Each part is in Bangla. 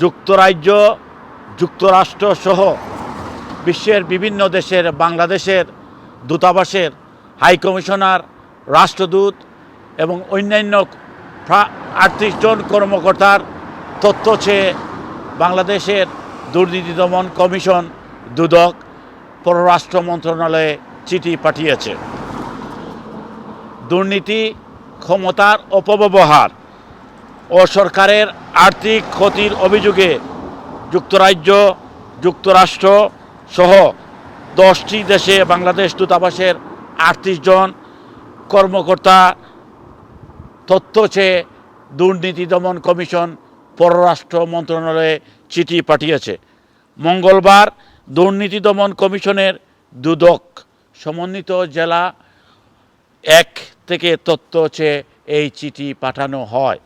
যুক্তরাজ্য, যুক্তরাষ্ট্র সহ বিশ্বের বিভিন্ন দেশের, বাংলাদেশের দূতাবাসের, হাই কমিশনার, রাষ্ট্রদূত এবং অন্যান্য আটত্রিশ জন কর্মকর্তার তথ্য চেয়ে বাংলাদেশের দুর্নীতি দমন কমিশন দুদক পররাষ্ট্র মন্ত্রণালয়ে চিঠি পাঠিয়েছে। দুর্নীতি ক্ষমতার অপব্যবহার। ও সরকারের আর্থিক ক্ষতির অভিযোগে যুক্তরাজ্য, যুক্তরাষ্ট্র সহ দশটি দেশে বাংলাদেশ দূতাবাসের আটত্রিশ জন কর্মকর্তা তথ্য চেয়ে দুর্নীতি দমন কমিশন পররাষ্ট্র মন্ত্রণালয়ে চিঠি পাঠিয়েছে। মঙ্গলবার দুর্নীতি দমন কমিশনের দুদক সমন্বিত জেলা এক থেকে তথ্য চেয়ে এই চিঠি পাঠানো হয়।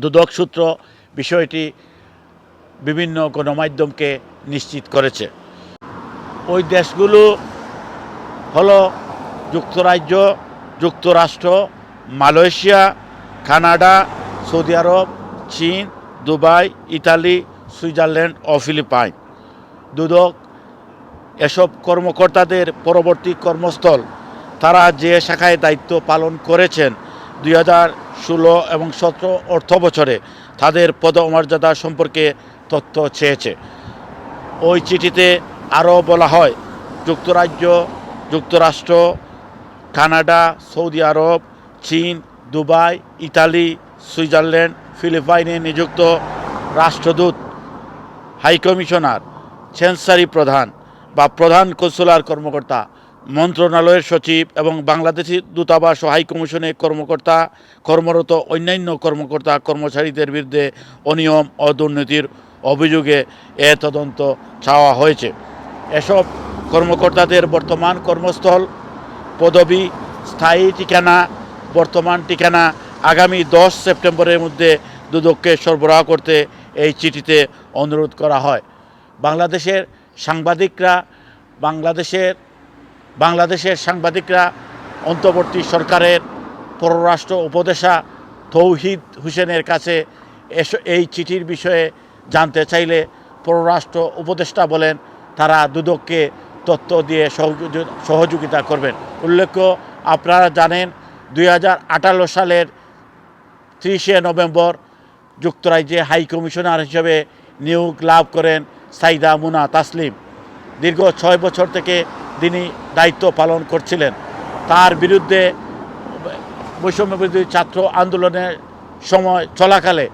দুদক সূত্র বিষয়টি বিভিন্ন গণমাধ্যমকে নিশ্চিত করেছে। ওই দেশগুলো হলো যুক্তরাজ্য, যুক্তরাষ্ট্র, মালয়েশিয়া, কানাডা, সৌদি আরব, চীন, দুবাই, ইতালি, সুইজারল্যান্ড ও ফিলিপাইন। দুদক এসব কর্মকর্তাদের পরবর্তী কর্মস্থল, তারা যে শাখায় দায়িত্ব পালন করেছেন দুই হাজার ষোলো এবং সতেরো অর্থ বছরে তাদের পদমর্যাদা সম্পর্কে তথ্য চেয়েছে। ওই চিঠিতে আরও বলা হয়, যুক্তরাজ্য, যুক্তরাষ্ট্র, কানাডা, সৌদি আরব, চীন, দুবাই, ইতালি, সুইজারল্যান্ড, ফিলিপাইনে নিযুক্ত রাষ্ট্রদূত, হাইকমিশনার চ্যান্সারি প্রধান বা প্রধান কনসুলার কর্মকর্তা মন্ত্রণালয়ের সচিব এবং বাংলাদেশি দূতাবাস ও হাই কমিশনের কর্মকর্তা, কর্মরত অন্যান্য কর্মকর্তা, কর্মচারীদের বিরুদ্ধে অনিয়ম ও দুর্নীতির অভিযোগে এ তদন্ত চাওয়া হয়েছে। এসব কর্মকর্তাদের বর্তমান কর্মস্থল, পদবি, স্থায়ী ঠিকানা, বর্তমান ঠিকানা আগামী দশ সেপ্টেম্বরের মধ্যে দুদককে সরবরাহ করতে এই চিঠিতে অনুরোধ করা হয়। বাংলাদেশের সাংবাদিকরা, বাংলাদেশের বাংলাদেশের সাংবাদিকরা, অন্তর্বর্তী সরকারের পররাষ্ট্র উপদেষ্টা তৌহিদ হোসেনের কাছে এস- এই চিঠির বিষয়ে জানতে চাইলে পররাষ্ট্র উপদেষ্টা বলেন, তারা দুদককে তথ্য দিয়ে সহযোগি- সহযোগিতা করবেন। উল্লেখ্য, আপনারা জানেন, দুই হাজার আঠারো সালের ত্রিশে নভেম্বর যুক্তরাজ্যে হাই কমিশনার হিসেবে নিয়োগ লাভ করেন সাইদা মুনা তাসলিম। দীর্ঘ ছয় বছর থেকে তিনি দায়িত্ব পালন করছিলেন। তার বিরুদ্ধে বৈষম্য বিরোধী ছাত্র আন্দোলনের সময় চলাকালে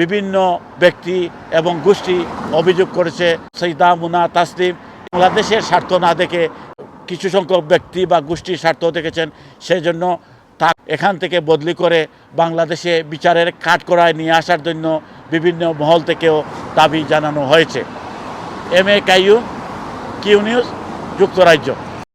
বিভিন্ন ব্যক্তি এবং গোষ্ঠী অভিযোগ করেছে সৈদা মুনা তাসলিম, বাংলাদেশের স্বার্থ না দেখে কিছু সংখ্যক ব্যক্তি বা গোষ্ঠীর স্বার্থ দেখেছেন সেই জন্য তা এখান থেকে বদলি করে বাংলাদেশে বিচারের কাঠকড়ায় নিয়ে আসার জন্য বিভিন্ন মহল থেকেও দাবি জানানো হয়েছে। M A Qayyum, Q news যুক্তরাজ্য।